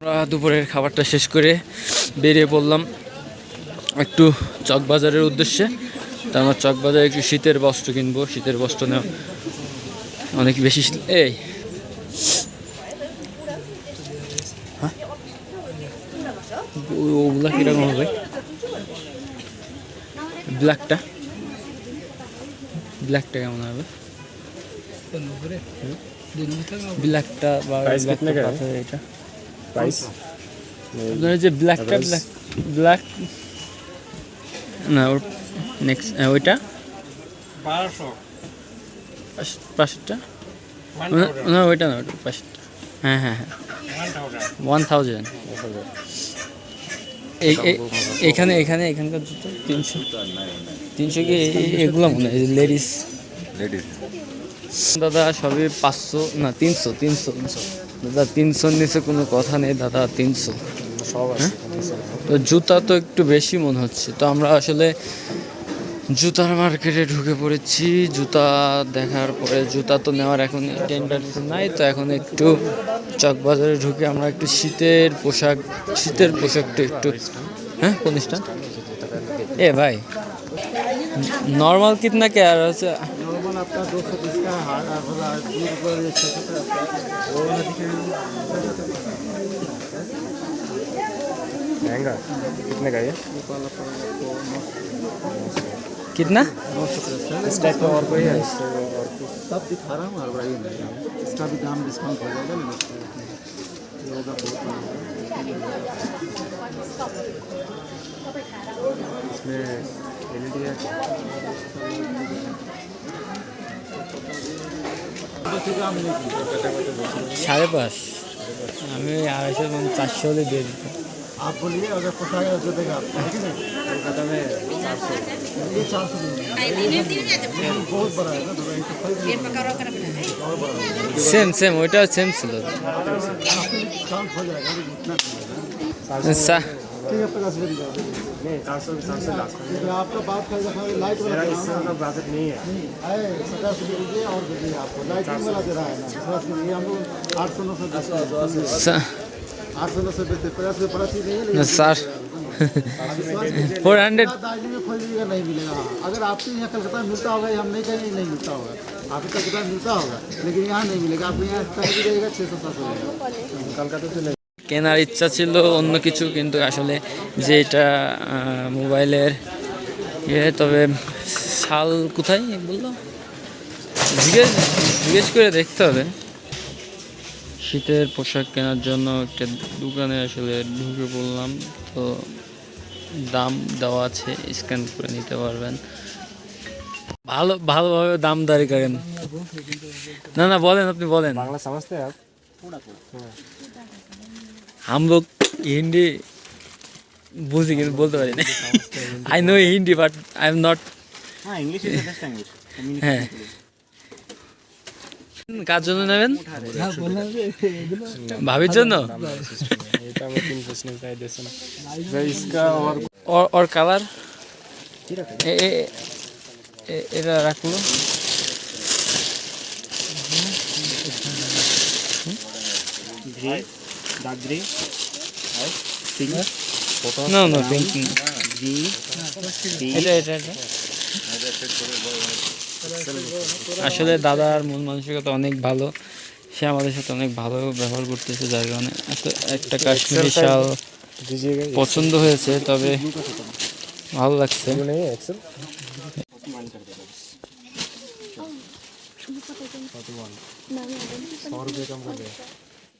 আমরা দুপুরের খাবারটা শেষ করে বেরিয়ে পড়লাম একটু চকবাজারের উদ্দেশ্যে। তা আমার চকবাজারে একটু শীতের বস্ত্র কিনবো। শীতের বস্ত্র নেওয়া অনেক বেশি এই। হ্যাঁ? ওগুলা কীরকম হবে? ব্ল্যাকটা? ব্ল্যাকটা কেমন হবে? ব্ল্যাকটা বা এটা? যে ব্ল্যাকটা ব্ল্যাক ব্ল্যাক না ওর নেক্সট ওইটা? বারোশো। পাশেরটা না ওইটা না ওইটা পাশেরটা হ্যাঁ হ্যাঁ হ্যাঁ। ওয়ান থাউজেন্ড এখানে এখানে এখানকার জুতো তিনশো। তিনশো কি এগুলো মনে হয়? লেডিস লেডিস দাদা সবই পাঁচশো না তিনশো তিনশো। দাদা তিনশোর নিচে কোনো কথা নেই দাদা তিনশো। তো জুতা তো একটু বেশি মনে হচ্ছে। তো আমরা আসলে জুতার মার্কেটে ঢুকে পড়েছি। জুতা দেখার পরে জুতা তো নেওয়ার এখন টেন্ডার নাই তো এখন একটু চকবাজারে ঢুকে আমরা একটু শীতের পোশাক শীতের পোশাকটা একটু হ্যাঁ কনিষ্ঠ এ ভাই নর্মাল কিতনা কে আর হচ্ছে आपका दो सौ बीस का हार वाला दो रुपये छः सौ का वो महँगा? कितने का ये? कितना? इस टाइप का और कोई है? और कुछ सब दिखा रहा हूँ हर ये इसका भी दाम डिस्काउंट हो जाएगा ना ये होगा बहुत इसमें एलईडी है। সাড়ে পাঁচ আমি আড়াইশো এবং চারশো হলে দিয়ে দিত आप बोलिए अगर पोसाएगा तो देगा आपको ठीक है कोलकाता में चार सौ ये चार सौ देंगे बहुत बड़ा है ना थोड़ा एक सौ সেম সেম ওইটাও সেম ছিল डिस्काउंट हो जाएगा अभी इतना সা- ठीक है पचास रुपये नहीं चार सौ लास्ट आपका बात लाइट वाला मतलब नहीं है। अरे पचास रुपये दीजिए और दीजिए आपको। लाइटिंग वाला दे रहा है ना पचास रुपये हम लोग आठ सौ नौ सौ दस आठ सौ नौ सौ पचास रुपये पड़ा चीज़ नहीं सर फोर हंड्रेड। नहीं मिलेगा। अगर आपके यहाँ कलकत्ता में मिलता होगा हम नहीं कहेंगे नहीं मिलता होगा आपके कलकत्ता मिलता होगा लेकिन यहाँ नहीं मिलेगा। आपको यहाँ छह छः सौ सात सौ कलकत्ता से কেনার ইচ্ছা ছিল, অন্য কিছু, কিন্তু আসলে যে এটা মোবাইলের ইয়ে তবে শাল কোথায় বলল জিজ্ঞেস জিজ্ঞেস করে দেখতে হবে। শীতের পোশাক কেনার জন্য একটা দোকানে আসলে ঢুকে বললাম তো দাম দেওয়া আছে স্ক্যান করে নিতে পারবেন। ভালো, ভালোভাবে দাম দাঁড়িয়ে করেন। না না, বলেন, আপনি বলেন। বাংলা हम लोग हिंदी বুঝি কিন্তু বলতে পারি না I know Hindi but I am not हाँ English is the best language হ্যাঁ কার জন্য নেবেন ভাবির জন্য এটা আমি তিন প্রশ্ন চাই দিয়েছে না ভাই इसका और ওর ওর কালার এটা রাখলো গ্রে ডার্ক গ্রে আসলে দাদার মন মানসিকতা অনেক ভালো সে আমাদের সাথে অনেক ভালো ব্যবহার করতেছে যার কারণে একটা কাশ্মীরি শাল পছন্দ হয়েছে তবে ভালো লাগছে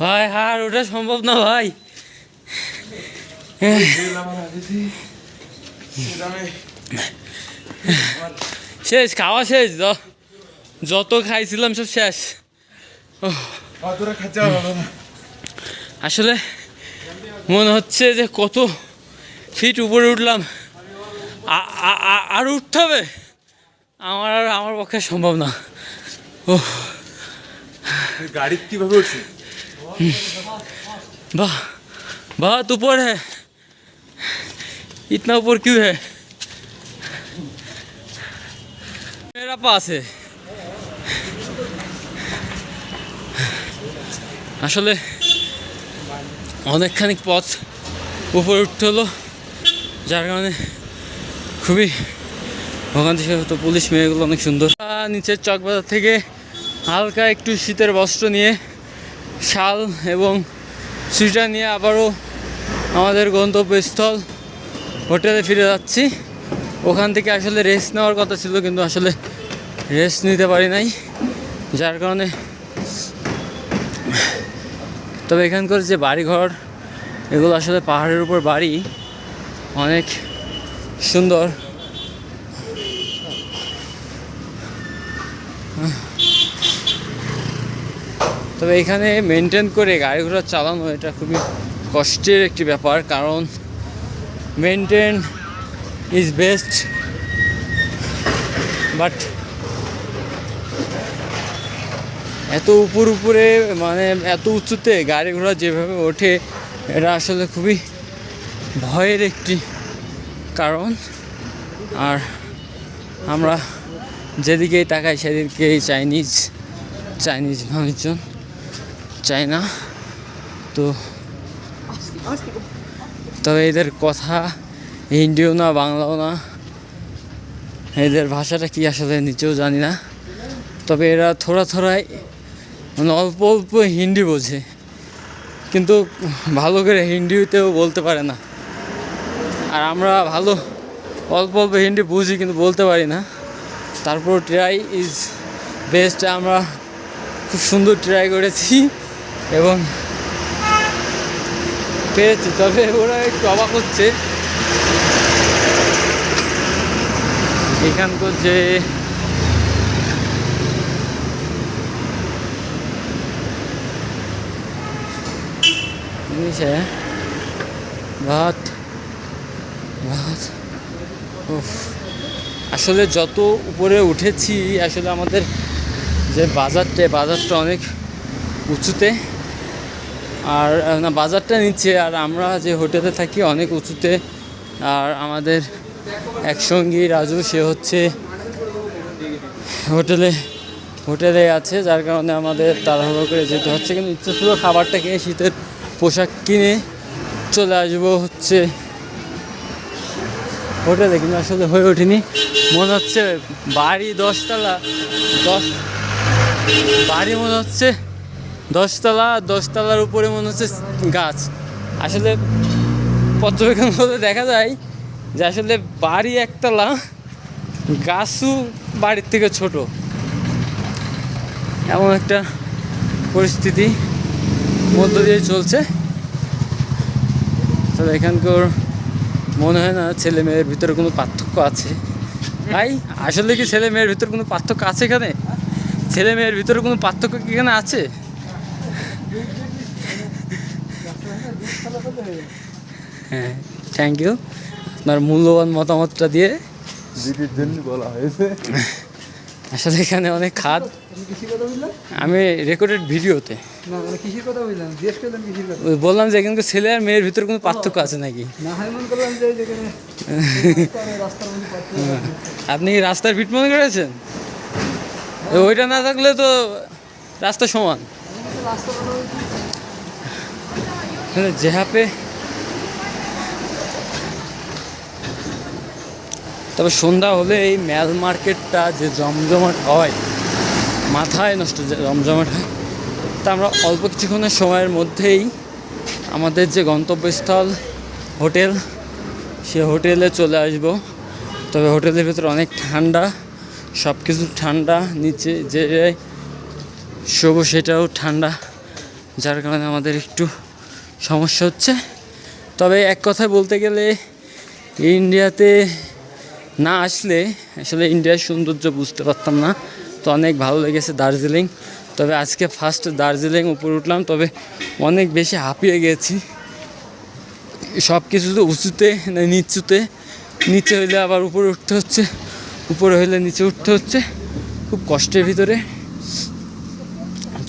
ভাই, হার ওটা সম্ভব না ভাই। শেষ, খাওয়া শেষ যত খাইছিলাম সব শেষ। আসলে মনে হচ্ছে যে কত ফিট উপরে উঠলাম। আর উঠতে হবে। আমার আর আমার পক্ষে সম্ভব না। ও গাড়ি কীভাবে উঠছে? वाह बहुत ऊपर है इतना ऊपर क्यों है मेरा पास है আসলে অনেকখানি পথ উপরে উঠতে হলো যার কারণে খুবই ওখান থেকে তো পুলিশ মেয়েগুলো অনেক সুন্দর আহ, নিচের চকবাজার থেকে হালকা একটু শীতের বস্ত্র নিয়ে শাল এবং সুইটার নিয়ে আবারও আমাদের গন্তব্যস্থল হোটেলে ফিরে যাচ্ছি। ওখান থেকে আসলে রেস্ট নেওয়ার কথা ছিল, কিন্তু আসলে রেস্ট নিতে পারি নাই। যার কারণে তবে এখানকার যে বাড়িঘর, এগুলো আসলে পাহাড়ের উপর বাড়ি, অনেক সুন্দর। তবে এখানে মেনটেন করে গাড়ি ঘোড়া চালানো এটা খুবই কষ্টের একটি ব্যাপার, কারণ মেনটেন ইজ বেস্ট বাট এত উপর উপরে মানে এত উঁচুতে গাড়ি ঘোড়া যেভাবে ওঠে, এটা আসলে খুবই ভয়ের একটি কারণ। আর আমরা যেদিকেই তাকাই সেদিকেই চাইনিজ চাইনিজ মানুষজন। চায়না। তো তবে এদের কথা হিন্দিও না, বাংলাও না। এদের ভাষাটা কি আসলে নিচেও জানি না। তবে এরা থোড়া থোড়াই মানে অল্প অল্প হিন্দি বোঝে। কিন্তু ভালো করে হিন্দিতেও বলতে পারে না। আর আমরা ভালো অল্প অল্প হিন্দি বুঝি কিন্তু বলতে পারি না। তারপর ট্রাই ইজ বেস্ট, আমরা খুব সুন্দর ট্রাই করেছি। এবং পেরেছি তবে ওরা একটু অবাক হচ্ছে। এখানকার যে হ্যাঁ? ভাত ভাত আসলে যত উপরে উঠেছি, আসলে আমাদের যে বাজারটা বাজারটা অনেক উঁচুতে। আর না, বাজারটা নিচ্ছে, আর আমরা যে হোটেলে থাকি অনেক উঁচুতে, আর আমাদের একসঙ্গী রাজু, সে হচ্ছে হোটেলে হোটেলে আছে, যার কারণে আমাদের তাড়াহুড়ো করে যেতে হচ্ছে। কিন্তু ইচ্ছে ছিল খাবারটা খেয়ে শীতের পোশাক কিনে চলে আসব হচ্ছে হোটেলে, কিন্তু আসলে হয়ে ওঠেনি। মনে হচ্ছে বাড়ি দশতলা, দশ বাড়ি মনে হচ্ছে দশতলা, দশতলার উপরে মনে হচ্ছে গাছ। আসলে পর্যবেক্ষণ করলে দেখা যায় যে আসলে বাড়ি একতলা, গাছও বাড়ির থেকে ছোট। এমন একটা পরিস্থিতি মধ্য দিয়ে চলছে। তবে এখানকার মনে হয় না ছেলে মেয়ের ভিতরে কোনো পার্থক্য আছে। ভাই, আসলে কি ছেলে মেয়ের ভিতরে কোনো পার্থক্য আছে এখানে? ছেলে মেয়ের ভিতরে কোনো পার্থক্য কি এখানে আছে? হ্যাঁ থ্যাংক ইউ আপনার মূল্যবান মতামতটা দিয়ে দিদির জন্য বলা হয়েছে। আসলে এখানে অনেক খাদ। আমি রেকর্ডেড ভিডিওতে না মানে বললাম? যে এখানকার ছেলে আর মেয়ের ভিতরে কোনো পার্থক্য আছে নাকি? হয় মনে আপনি কি রাস্তার ফিট মনে করেছেন? ওইটা না থাকলে তো রাস্তা সমান। জেহাপে। তবে সন্ধ্যা হলে এই ম্যাল মার্কেটটা যে জমজমাট হয়, মাথায় নষ্ট জমজমাট হয়, তা আমরা অল্প কিছুক্ষণের সময়ের মধ্যেই আমাদের যে গন্তব্যস্থল হোটেল, সে হোটেলে চলে আসব। তবে হোটেলের ভিতরে অনেক ঠান্ডা সব কিছু ঠান্ডা, নিচে যে শোব সেটাও ঠান্ডা, যার কারণে আমাদের একটু সমস্যা হচ্ছে। তবে এক কথায় বলতে গেলে, ইন্ডিয়াতে না আসলে আসলে ইন্ডিয়ার সৌন্দর্য বুঝতে পারতাম না। তো অনেক ভালো লেগেছে দার্জিলিং। তবে আজকে ফার্স্ট দার্জিলিং উপরে উঠলাম, তবে অনেক বেশি হাঁপিয়ে গেছি। সব কিছু তো উঁচুতে, না নিচুতে, নিচে হইলে আবার উপরে উঠতে হচ্ছে, উপরে হইলে নিচে উঠতে হচ্ছে। খুব কষ্টের ভিতরে।